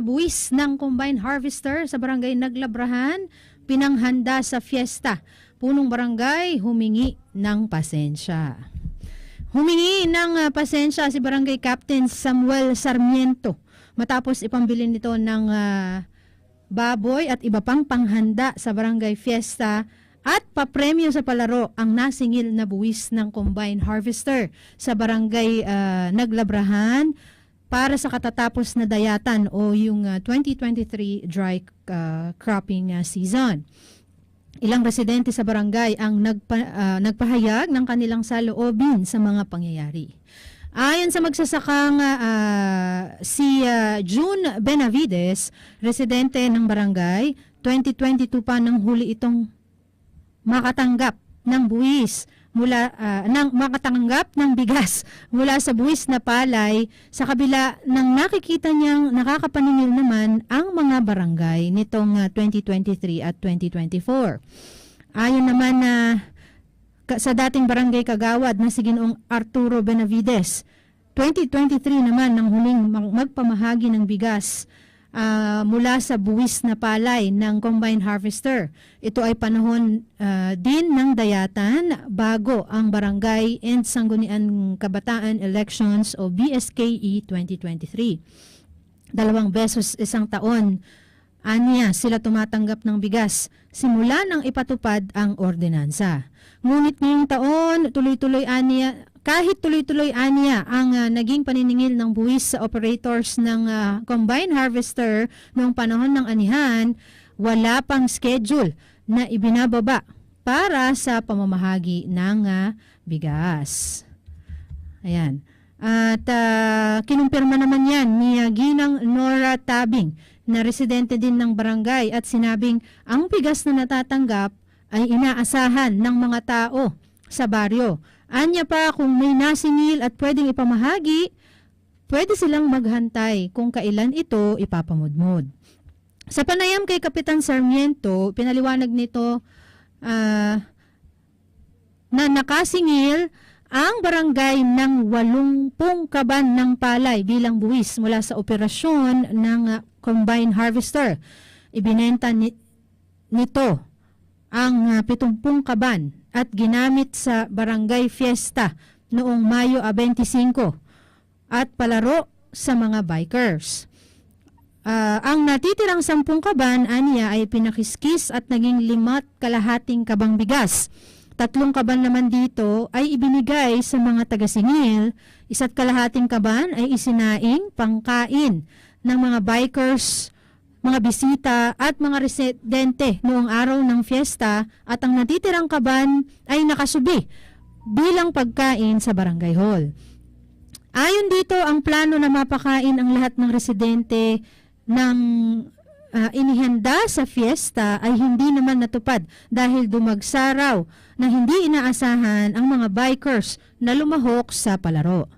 buwis ng combine harvester sa barangay Naglabrahan, pinanghanda sa fiesta. Punong barangay humingi ng pasensya. Humingi ng ah, pasensya si barangay Captain Samuel Sarmiento matapos ipambili nito ng ah, baboy at iba pang panghanda sa barangay fiesta at papremyo sa palaro ang nasingil na buwis ng combine harvester sa barangay ah, Naglabrahan para sa katatapos na dayatan o yung ah, 2023 dry ah, cropping ah, season. Ilang residente sa barangay ang nagpa, ah, nagpahayag ng kanilang saloobin sa mga pangyayari. Ayon sa magsasakang ah, si ah, June Benavides, residente ng barangay, 2022 pa nang huli itong makatanggap ng buwis mula ah, ng makatanggap ng bigas mula sa buwis na palay sa kabila ng nakikita niyang nakakapaningil naman ang mga barangay nitong ah, 2023 at 2024. Ayon naman na ka- sa dating barangay Kagawad na si Ginoong Arturo Benavides, 2023 naman nang huling mag- magpamahagi ng bigas ah, mula sa buwis na palay ng combine harvester. Ito ay panahon ah, din ng dayatan bago ang Barangay and Sangguniang Kabataan Elections o BSKE 2023. Dalawang besos isang taon Aniya sila tumatanggap ng bigas simula nang ipatupad ang ordinansa. Ngunit ngayong taon, tuloy-tuloy aniya, kahit tuloy-tuloy aniya ang ah, naging paniningil ng buwis sa operators ng ah, combine harvester noong panahon ng anihan, wala pang schedule na ibinababa para sa pamamahagi ng ah, bigas. Ayan. At ah, kinumpirma naman yan ni Ginang Nora Tabing na residente din ng barangay at sinabing ang bigas na natatanggap ay inaasahan ng mga tao sa baryo. Anya pa kung may nasingil at pwedeng ipamahagi, pwede silang maghantay kung kailan ito ipapamudmod. Sa panayam kay Kapitan Sarmiento, pinaliwanag nito ah, na nakasingil ang barangay ng 80 kaban ng palay bilang buwis mula sa operasyon ng ah, combine harvester. Ibinenta ni- nito ang ah, 70 kaban at ginamit sa barangay fiesta noong Mayo ah, 25 at palaro sa mga bikers. Ah, ang natitirang sampung kaban aniya ay pinakiskis at naging limat kalahating kabang bigas. Tatlong kaban naman dito ay ibinigay sa mga tagasingil. Isa't kalahating kaban ay isinaing pangkain ng mga bikers, mga bisita at mga residente noong araw ng fiesta at ang natitirang kaban ay nakasubi bilang pagkain sa barangay hall. Ayon dito, ang plano na mapakain ang lahat ng residente ng ah, inihanda sa fiesta ay hindi naman natupad dahil dumagsaraw na hindi inaasahan ang mga bikers na lumahok sa palaro.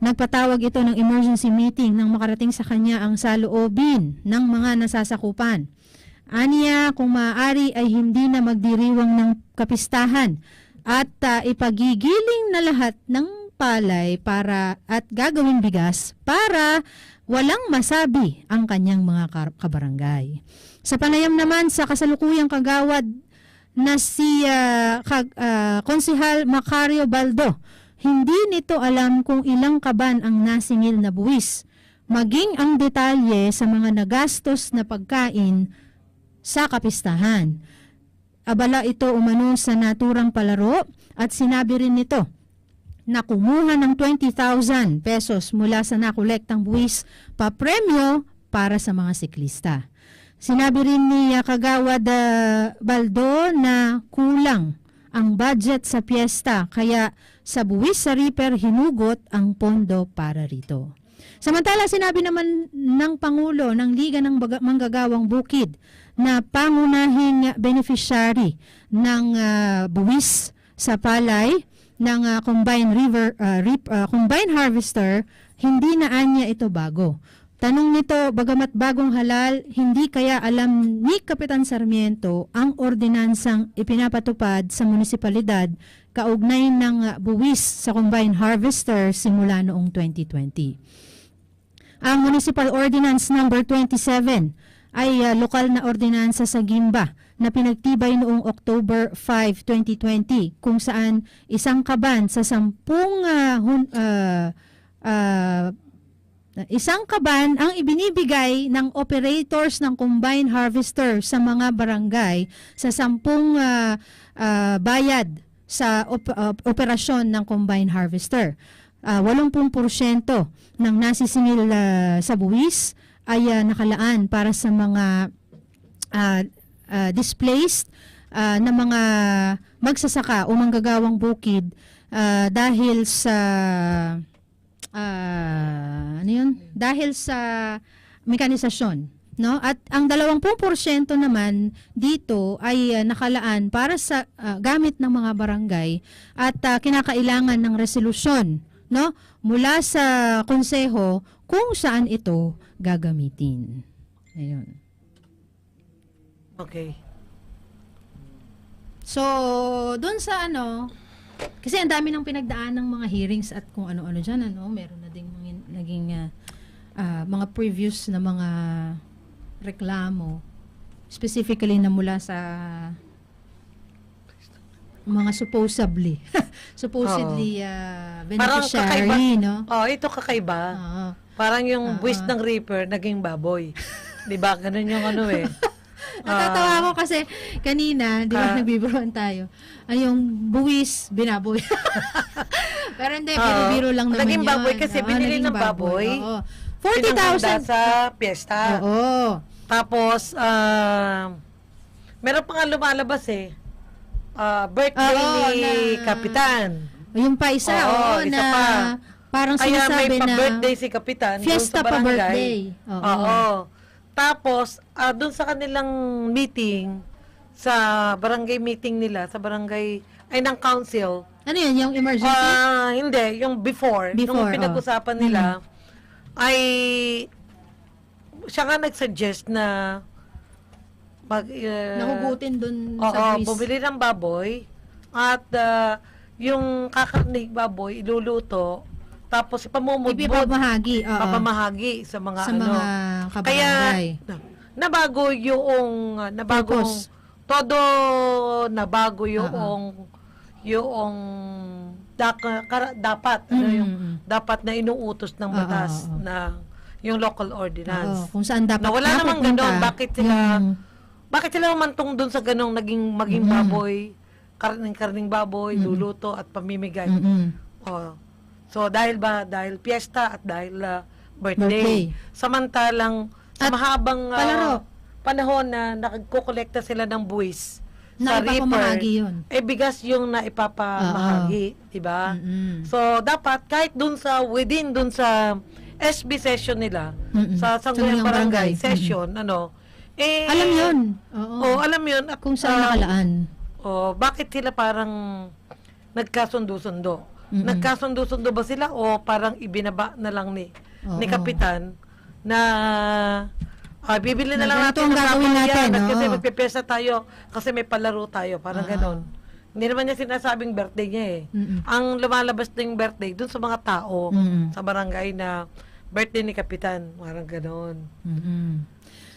Nagpatawag ito ng emergency meeting nang makarating sa kanya ang saloobin ng mga nasasakupan. Aniya, kung maaari ay hindi na magdiriwang ng kapistahan at ah, ipagigiling na lahat ng palay para at gagawing bigas para walang masabi ang kanyang mga kabarangay. Sa panayam naman sa kasalukuyang kagawad na si ah, kag- ah, Konsehal Macario Baldo, hindi nito alam kung ilang kaban ang nasingil na buwis, maging ang detalye sa mga nagastos na pagkain sa kapistahan. Abala ito umano sa naturang palaro at sinabi rin nito na kumuha ng 20,000 pesos mula sa nakolektang buwis papremyo para sa mga siklista. Sinabi rin ni Kagawad uh, Baldo na kulang ang budget sa piyesta kaya sa buwis sa Reaper hinugot ang pondo para rito. Samantala sinabi naman ng Pangulo ng Liga ng Manggagawang Bukid na pangunahing beneficiary ng ah, buwis sa palay ng ah, combine river ah, rip, ah, combine harvester hindi na anya ito bago. Tanong nito, bagamat bagong halal, hindi kaya alam ni Kapitan Sarmiento ang ordinansang ipinapatupad sa munisipalidad kaugnay ng ah, buwis sa combine harvester simula noong 2020. Ang Municipal Ordinance number 27 ay ah, lokal na ordinansa sa Gimba na pinagtibay noong October 5, 2020 kung saan isang kaban sa sampung ah, hun- ah, ah, Isang kaban ang ibinibigay ng operators ng combine harvester sa mga barangay sa sampung ah, ah, bayad sa op- ah, operasyon ng combine harvester. Ah, 80% ng nasisingil ah, sa buwis ay ah, nakalaan para sa mga ah, ah, displaced ah, na mga magsasaka o manggagawang bukid ah, dahil sa ah, ano yun? Dahil sa mekanisasyon. No? At ang 20% naman dito ay ah, nakalaan para sa ah, gamit ng mga barangay at ah, kinakailangan ng resolusyon no? mula sa konseho kung saan ito gagamitin. Ayun. Okay. So, doon sa ano, kasi ang dami ng pinagdaan ng mga hearings at kung ano-ano dyan, ano, meron na ding mga, naging ah, ah, mga previews na mga reklamo, specifically na mula sa mga supposedly, supposedly ah, beneficiary, no? Oh, ito kakaiba. Oo. Parang yung Ah, buwis ng reaper naging baboy. 'Di ba? Ganun yung ano eh. Natatawa ako kasi kanina, di ba Ah. nagbibiroan tayo, ay yung buwis, binaboy. Pero hindi, Oo. biro-biro lang naman Naging yun. baboy kasi Oo, binili ng baboy. Oo. Pinanghanda 40,000. sa piyesta. Oo. Tapos, ah, meron pa nga lumalabas eh. Ah, birthday Oo, ni na- Kapitan. Yung pa isa, Oo, oo, isa na pa. parang Kaya may sinasabi na pa-birthday si Kapitan. fiesta sa pa barangay. birthday. Oo. Oo. Tapos, ah, doon sa kanilang meeting, sa barangay meeting nila, sa barangay, ay ng council, Ano yun, yung emergency? ah hindi, yung before, Before, nung pinag-usapan oh. nila, ay, siya nga nag-suggest na mag, uh, Nahugutin dun Oo, sa buwis. bumili ng baboy at ah, yung kakarnig baboy iluluto tapos ipamumudmud Ipipamahagi. Oo. papamahagi sa mga sa ano. mga Kaya kabarangay. na- nabago yung ah, nabago Purpose. todo nabago yung yung dak- kara- dapat ano Mm, yung mm, mm. dapat na inuutos ng Oo, batas oo, oo. na yung local Oo, ordinance. kung saan dapat Na wala namang napupunta ganon. Bakit sila- yung- Bakit sila umantong doon sa ganong naging maging Mm. baboy, karning-karning baboy, Mm. luluto at pamimigay? Mm-mm. Oh. So dahil ba dahil piyesta at dahil ah, Birthday. birthday. Samantalang sa At mahabang ah, palaro. panahon na nagkukolekta sila ng buwis Na sa reaper, yun. eh bigas yung naipapamahagi, 'di ba? Mm-mm. So dapat kahit dun sa within dun sa SB session nila Mm-mm. sa Sangguniang Barangay, Barangay. session ano eh Alam yun. Oo. Oh, alam yun. At, kung saan ah, nakalaan. Oh, bakit sila parang nagkasundo-sundo? Mm-mm. Nagkasundo-sundo ba sila o parang ibinaba na lang ni ni Oo. kapitan na ah, bibili na Na lang ganito natin ang ng gagawin natin, at kasi oo. magpipesa tayo kasi may palaro tayo, parang Oo. ganon. Hindi naman niya sinasabing birthday niya eh. Mm-mm. Ang lumalabas na yung birthday dun sa mga tao Mm-mm. sa barangay na birthday ni kapitan, parang ganon. Mm-mm.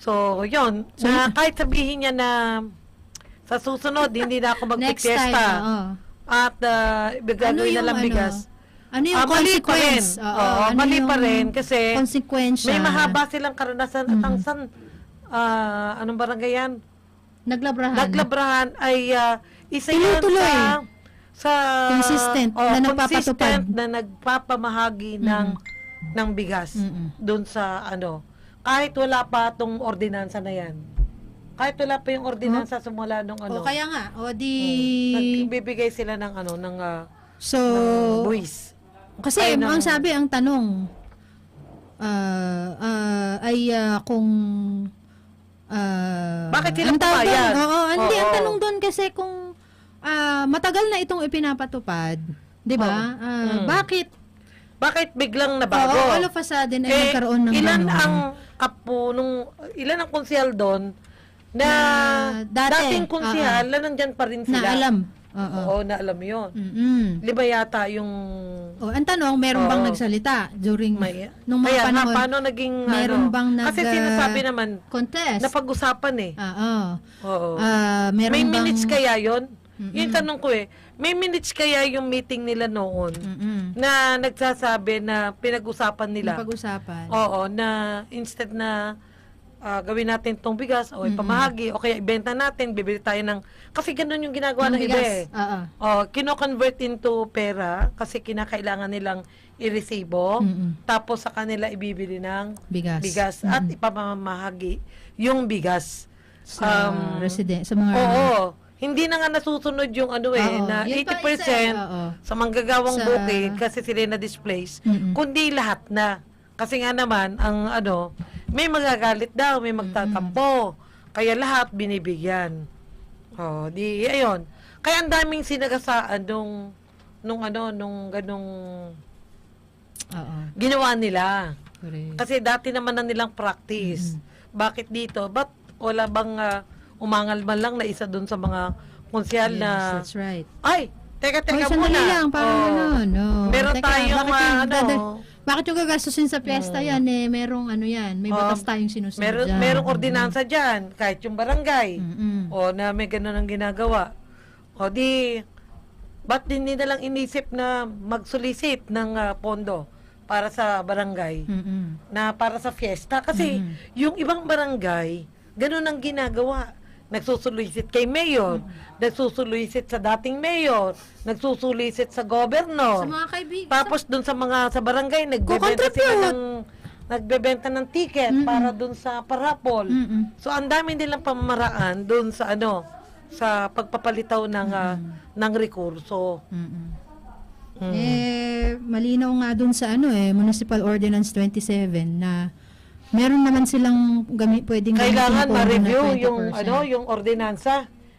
So, yun. So, na kahit sabihin niya na sa susunod, hindi na ako Next time, magpipiesta. oo. At uh, gagawin na lang bigas. Ano yung Ah, mali pa rin. consequence? Oo, Oo, ano mali pa rin kasi consequence May mahaba silang karanasan at Mhm. ang san, ah, anong barangay yan? Naglabrahan. Naglabrahan ay ah, isa yan sa sa Consistent oh, na nagpapatupad. consistent na nagpapamahagi ng ng bigas Mm-mm. doon sa ano kahit wala pa tong ordinansa na yan kahit wala pa yung ordinansa simula nung ano. o kaya nga, o di... nagbibigay sila ng ano ng uh, so, buwis. kasi Ay, ang ng- sabi, ang tanong, ah, ah, ay ah, kung... ah, Bakit sila ang pumayag? Oo, hindi, ang Oo. tanong doon kasi kung ah, matagal na itong ipinapatupad, di ba? Oo. Ah, Mm. Bakit? Bakit biglang nabago? Oo, all of a sudden ay Eh, nagkaroon ng ilan ano, ang kapunong ilan ang konsyal doon na, Na dati, dating konsyal na nandyan pa rin na sila alam. Oo. Oo, na alam yun. Lima yata yung... O, ang tanong, meron bang nagsalita during May, nung mga Kaya nga, panahon paano naging... meron ano, bang nag- Kasi sinasabi naman, contest? napag-usapan eh. Oo. Oo. Ah, meron may bang minutes kaya yon? Yung tanong ko eh, may minutes kaya yung meeting nila noon Mm-mm. na nagsasabi na pinag-usapan nila? Napag-usapan. Oo, na instead na ah, gawin natin tong bigas o ipamahagi o kaya ibenta natin, bibili tayo ng... Kasi ganun yung ginagawa Ng ng iba eh. Oo. Oh, kino-convert into pera kasi kinakailangan nilang i-resibo. Mm-mm. Tapos sa kanila ibibili ng Bigas. bigas at ipamamahagi yung bigas. Sa Um, resident, sa mga... Oo. Hindi na nga nasusunod yung ano eh, Oo. na Yun pa 80% isa eh, oo. sa manggagawang Sa- bukid kasi sila na-displace, Mm-mm. kundi lahat na. Kasi nga naman, ang ano, may magagalit daw, may magtatampo. Kaya lahat binibigyan. Oh, di, ayun. Kaya ang daming sinagasaan nung, nung ano, nung ganong Oo. ginawa nila. Correct. Kasi dati naman na nilang practice. Bakit dito? Ba't wala bang ah, umangal man lang na isa doon sa mga konsyal Yes, na, that's right. ay, teka, teka sandali muna. lang, parang Oh. ano, no. Meron Teka, tayong, ah, ano, dada- bakit yung gagastusin sa piyesta yan eh, merong ano yan, may batas tayong sinusunod meron, dyan. merong ordinansa dyan, kahit yung barangay. Mm-mm. O na may ganun ang ginagawa. O di, ba't din nila lang inisip na mag-solicit ng ah, pondo para sa barangay? Mm-mm. na para sa fiesta. Kasi yung ibang barangay, ganun ang ginagawa. Nagsusulisit kay mayor, nagsusulisit sa dating mayor, nagsusulisit sa Sa governor. mga kaibigan. Tapos dun sa mga sa barangay, nagbebenta sila ng nagbebenta ng ticket para dun sa parapol. Mm-mm. So ang dami nilang pamamaraan dun sa ano sa pagpapalitaw ng ah, ng rekurso. Mm-mm. Mm. Eh, malinaw nga dun sa ano eh, Municipal Ordinance 27 na meron naman silang gami, pwedeng Kailangan gamitin na ma-review yung 20%. ano, yung ordinansa.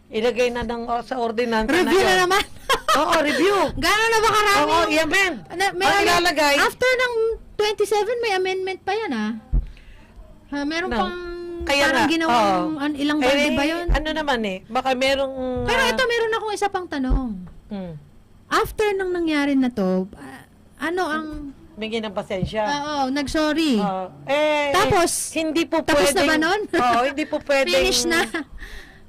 Ilagay na ng oh, sa ordinansa Review na, na yun. naman. Oo, review. Gano'n na ba karami? Oo, yan men. Na, Ang ilalagay, After ng 27, may amendment pa yan ah. Ha, meron Nang- pang kaya parang nga, ginawang oo. an- ilang eh, balde ba yun? Ano naman eh, baka merong... Pero ah, ito, meron akong isa pang tanong. hmm, After nang nangyari na to, ah, ano ang... bigyan ng pasensya. Oo, nag-sorry. Ah, eh, Tapos, hindi po tapos na pwedeng... ba nun? Oo, hindi po pwedeng... Finish na.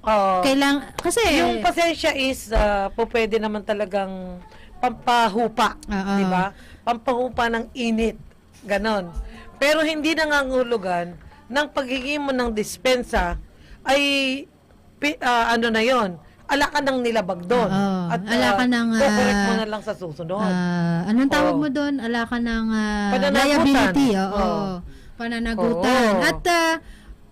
Oo. Kailang, kasi... yung pasensya is, ah, po pwede naman talagang pampahupa. Oo. Di ba? Pampahupa ng init. Ganon. Pero hindi nangangulugan ng pagiging mo ng dispensa ay pi- ah, ano na yon ala ka ng nilabag doon. Oo. At Ala ka ng, ah, kukorek mo na lang sa susunod. Ah, anong tawag Oo. mo doon? Ala ka ng ah, Pananagutan. liability. Oo. Oo. Pananagutan. Oo. At ah,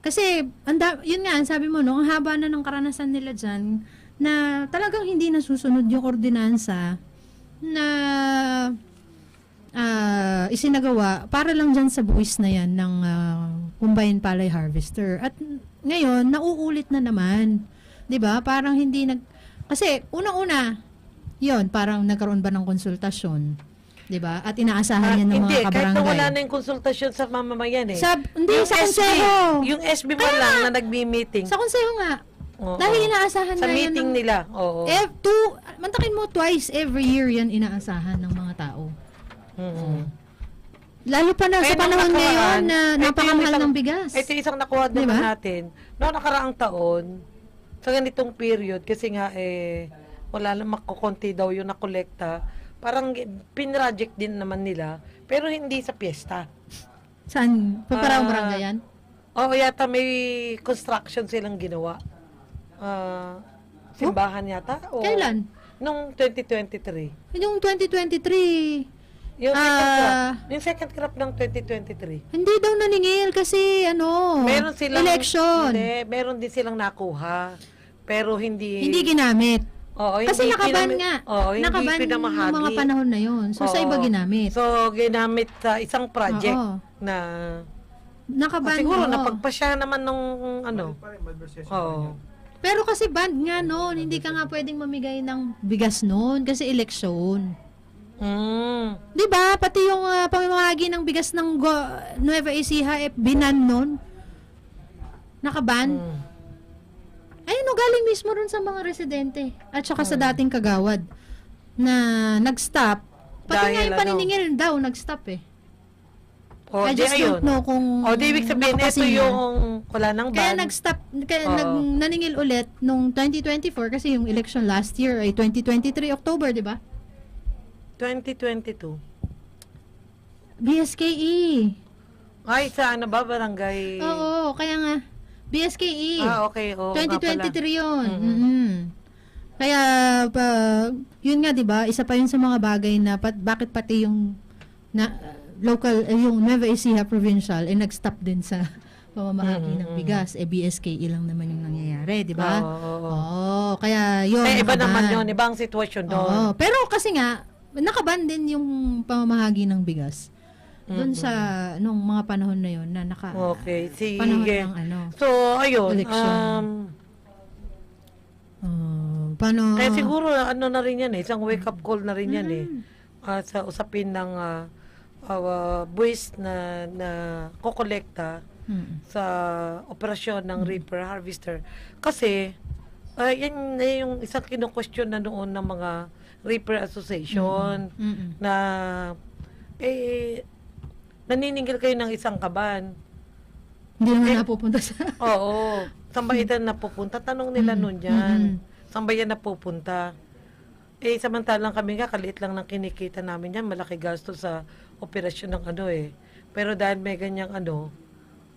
kasi, anda, yun nga, ang sabi mo, no, ang haba na ng karanasan nila dyan, na talagang hindi nasusunod yung ordinansa na ah, isinagawa para lang dyan sa buwis na yan ng ah, combined palay harvester. At ngayon, nauulit na naman. 'Di ba Parang hindi nag... Kasi, unang-una, yon parang nagkaroon ba ng konsultasyon? 'di ba At inaasahan Ah, yan ng hindi, mga kahit na kabarangay. wala na yung konsultasyon sa mamamayan eh. Sa, hindi, yung sa konseho. yung SB mo Kaya lang na nagmi-meeting. Sa konseho nga. Oo. Dahil inaasahan Sa yan meeting ng- nila. Oo. Eh, two, mantakin mo twice every year yan inaasahan ng mga tao. Mm. Lalo pa na sa Kaya nung panahon nakaraan, ngayon na napakamahal ng bigas. Ito isang nakuha Di naman natin. Noong nakaraang taon, sa ganitong period, kasi nga eh, wala lang makukunti daw yung nakolekta, parang pinroject din naman nila, pero hindi sa piyesta. Saan? Paparang Ah, barangay yan? Oo, yata may construction silang ginawa. Ah, simbahan yata? O, Kailan? Nung 2023. Yung 2023, Yung second Ah. crop. Yung second crop ng 2023. hindi daw naningil kasi ano, Meron silang election. Hindi, meron din silang nakuha. Pero hindi Hindi ginamit. Oo, Kasi hindi nakaban pinami- nga. Oo, hindi nakaban pinamahagi. mga panahon na yon. So, sa Oo. iba ginamit. So, ginamit sa isang project Oo. na Nakaban, Ah, siguro oo. napagpasya naman nung ano. Oo. Pero kasi band nga noon, hindi ka nga pwedeng mamigay ng bigas noon kasi eleksyon. Mm. 'Di ba? Pati yung uh, pamamahagi ng bigas ng Go- Nueva Ecija eh, binan noon. Nakaban. Mm. Ayun, no, galing mismo rin sa mga residente. At saka sa dating kagawad na nag-stop. Pati Dahil nga yung ano? paniningil daw, nag-stop eh. O, I di just ayun. don't know kung... O, di ibig sabihin, ito yung wala nang ban. Kaya nag-stop, kaya Oo. nag, naningil ulit nung 2024 kasi yung election last year ay 2023 October, di ba? 2022. BSKE. Ay, sa ano ba, barangay? Oo, kaya nga. BSKE. Ah, okay. Oo, nga pala. 2023 yun. Mhm. Mhm. Kaya, pa, yun nga, di ba, isa pa yun sa mga bagay na pat, bakit pati yung na, local, eh, yung Nueva Ecija Provincial, eh, nag-stop din sa pamamahagi ng Mhm. bigas. Eh, BSKE lang naman yung nangyayari, di ba? Oo, oo, oo. Oo, kaya yun. Eh, iba naman yun. Iba ang sitwasyon doon. Oo, pero kasi nga, nakaban din yung pamamahagi ng bigas. Doon sa, nung mga panahon na yun, na naka, Okay, sige. panahon ng ano. So, ayun. Election. Um, Uh, paano? kaya siguro, ano na rin yan eh. Isang wake-up call na rin yan eh. Mm. Ah, sa usapin ng uh, uh, buwis na, na kokolekta Mm. sa operasyon ng reaper harvester. Kasi, ah, yan na yung isang kino-question na noon ng mga reaper association Mm-mm. na eh naniningil kayo ng isang kaban. Hindi naman Eh, napupunta sa... Oo. Ba ito napupunta? Tanong nila Mm, nun yan. mm. Saan ba yan napupunta? Eh, samantalang kami nga, kaliit lang ng kinikita namin yan. Malaki gasto sa operasyon ng ano eh. Pero dahil may ganyang ano,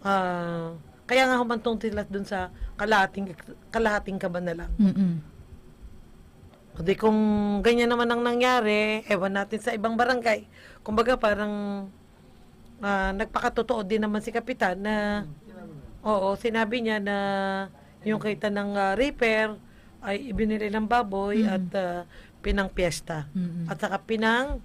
ah, kaya nga humantong sila dun sa kalahating, kalahating kaban na lang. Mm-mm. O di kung ganyan naman ang nangyari, ewan natin sa ibang barangay. Kumbaga parang ah, nagpakatotoo din naman si Kapitan na oo, sinabi niya na yung kita ng ah, repair ay ibinili ng baboy Mm. at ah, pinang piyesta. Mm-mm. At saka pinang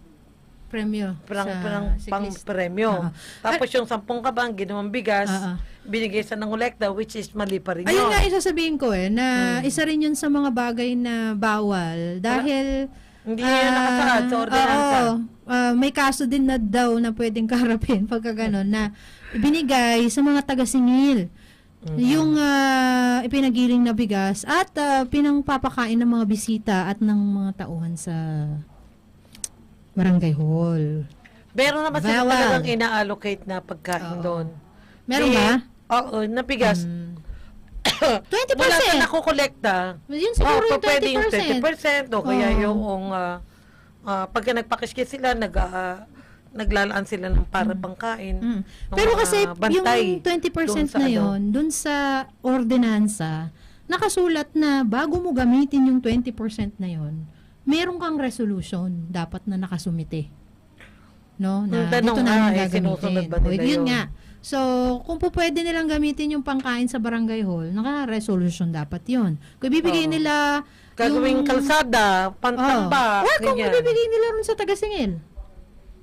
Premyo. parang, sa parang pang premyo. Oo. Tapos yung sampung kabang ginawang bigas, Oo. binigay sa nangolekta which is mali pa rin Ayun yun. nga isasabihin ko eh, na Hmm. isa rin yun sa mga bagay na bawal. Dahil... Hindi uh, nakasaad sa ordinansa. Ah, oo. Uh, may kaso din na daw na pwedeng kaharapin pagka ganun na binigay sa mga taga-singil. Mm-hmm. Yung uh, ipinagiling na bigas at uh, pinangpapakain ng mga bisita at ng mga tauhan sa barangay hall. Meron naman sila talagang ina-allocate na pagkain oh. doon. Meron ba? Oo, napigas. Mm. 20%. Mula sa nakukolekta, yun siguro oh, yung 20%. Pwede yung 20%, o kaya oh. yung ah, ah, uh, uh, pagka nagpakiskit sila, nag, uh, naglalaan sila ng para mm. pangkain. Mm. Pero kasi uh, yung 20% na yon ano, dun sa ordinansa, nakasulat na bago mo gamitin yung 20% na yon, meron kang resolution dapat na nakasumite. No, na dito na ah, eh, gagamitin. Eh, o, yun, yun nga So, kung po pwede nilang gamitin yung pangkain sa barangay hall, naka-resolution dapat yon. Kung ibibigay Oo. nila Gagawing yung- kalsada, pantamba, Oh. Or kung ibibigay nila rin sa taga-singil.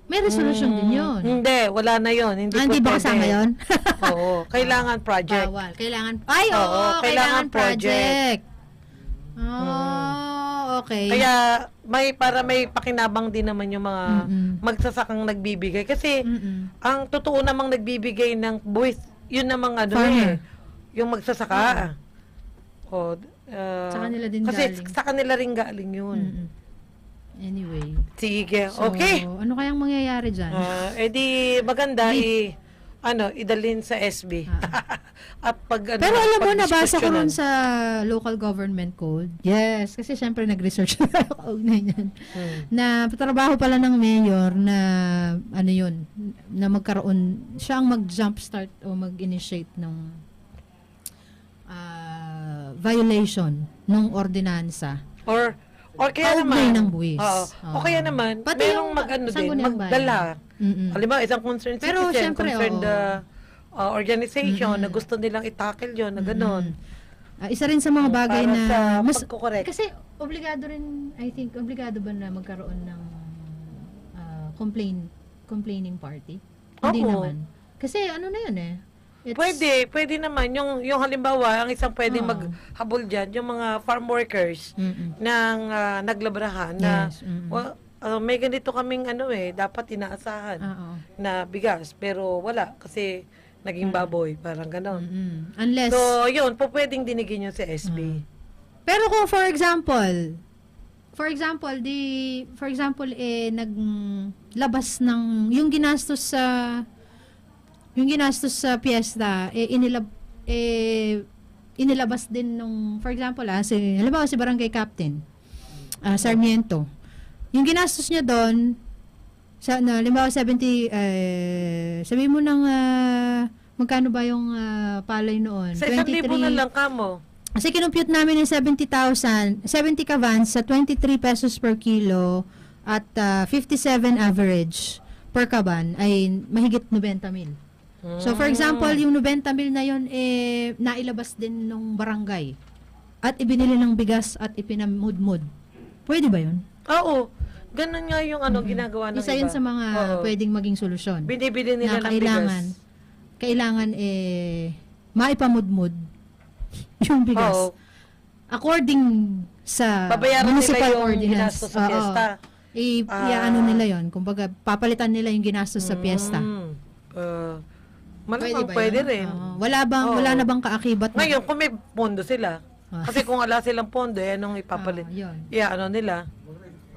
May resolution din Mm, yun. Hindi, wala na yun. Hindi Ah, hindi ba kasama yun? Oo, kailangan project. Bawal. Kailangan, ay, oo, Oo, kailangan, kailangan project. Oh, okay. Kaya may para may pakinabang din naman yung mga Mm-mm. magsasakang nagbibigay kasi Mm-mm. ang totoo namang nagbibigay ng buwis, yun namang ano Farmer. eh, yung magsasaka. O, uh, Sa kanila din kasi galing. sa kanila rin galing yun. Mm-mm. Anyway. Sige, So, okay. ano kayang mangyayari dyan? Uh, edi maganda i ano, idalin sa SB. At pag ano, Ah. Pero alam mo, nabasa ko ron sa local government code. Yes, kasi syempre nag-research na ako niyan. Hmm. Na trabaho pala ng mayor na ano yun, na magkaroon, siya ang mag-jumpstart o mag-initiate ng ah, violation ng ordinansa. Or or kaya Kaugnay naman ng buwis. Oo. O Oo. kaya naman, Pati merong yung mag ano din, sangguniang bayan. magdala. Mm-mm. Halimbawa, isang concerned Pero citizen, syempre, concerned oo. uh, uh, organization na gusto nilang itackle yun, na gano'n. Ah, isa rin sa mga bagay Para na sa mas pagkukorek. kasi obligado rin I think obligado ba na magkaroon ng ah, complain complaining party? Hindi Oo. naman. Kasi ano na yun eh. It's- Pwede, pwede naman. Yung, yung halimbawa, ang isang pwedeng Oo. maghabol dyan, yung mga farm workers Mm-mm. ng ah, naglabrahan na, Yes, mm-mm. well, ah, may ganito kaming ano eh, dapat inaasahan Oo. na bigas. Pero wala, kasi naging baboy, parang ganon. Mm-mm. Unless So, yun, po pwedeng dinigin yun sa SB. Pero kung for example, for example, di for example eh naglabas ng yung ginastos sa yung ginastos sa piyesta eh inilab eh inilabas din nung for example ah si halimbawa si barangay captain ah, Sarmiento. Yung ginastos niya doon sa na halimbawa 70 eh sabi mo ng ah, magkano ba yung ah, palay noon? Sa isang libo na lang kamo. Kasi kinumpute namin yung 70,000, 70 kavans sa 23 pesos per kilo at ah, 57 average per kaban ay mahigit 90 mil. So for example, yung 90 mil na yon eh nailabas din nung barangay at ibinili ng bigas at ipinamudmud. Pwede ba yun? Oo. Ganun nga yung ano ginagawa ng Isa iba. yun sa mga Oo. pwedeng maging solusyon. Binibili nila na ng kailangan, bigas. kailangan eh maipamudmud yung bigas. Oo. According sa Babayaran nila municipal yung ordinance. ginastos sa Oo. fiesta. I, Ah. i-ano nila yon Kumbaga, papalitan nila yung ginastos sa piyesta. Mm. Uh, malamang pwede, yun? rin. Oo. wala bang Oo. wala na bang kaakibat na? Ngayon, kung may pondo sila, Ah. kasi kung wala silang pondo, eh, anong ipapalit? Ah, yun. Yeah, ano nila?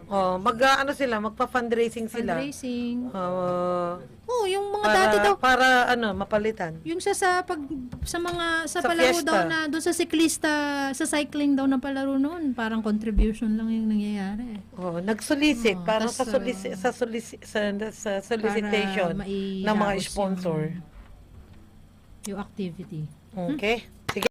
Oh, mag ah, ano sila, magpa-fundraising sila. Fundraising. Oh, Oh, yung mga para, dati daw para ano, mapalitan. yung sa sa pag sa mga sa, Sa palaro fiesta. daw na doon sa siklista sa cycling daw na palaro noon parang contribution lang yung nangyayari. Oh, nag-solicit Oh, para tas, sa solici- sa, solici- sa, sa solicitation Para ng mga sponsor. Yung, yung activity. Hmm? Okay. Sige.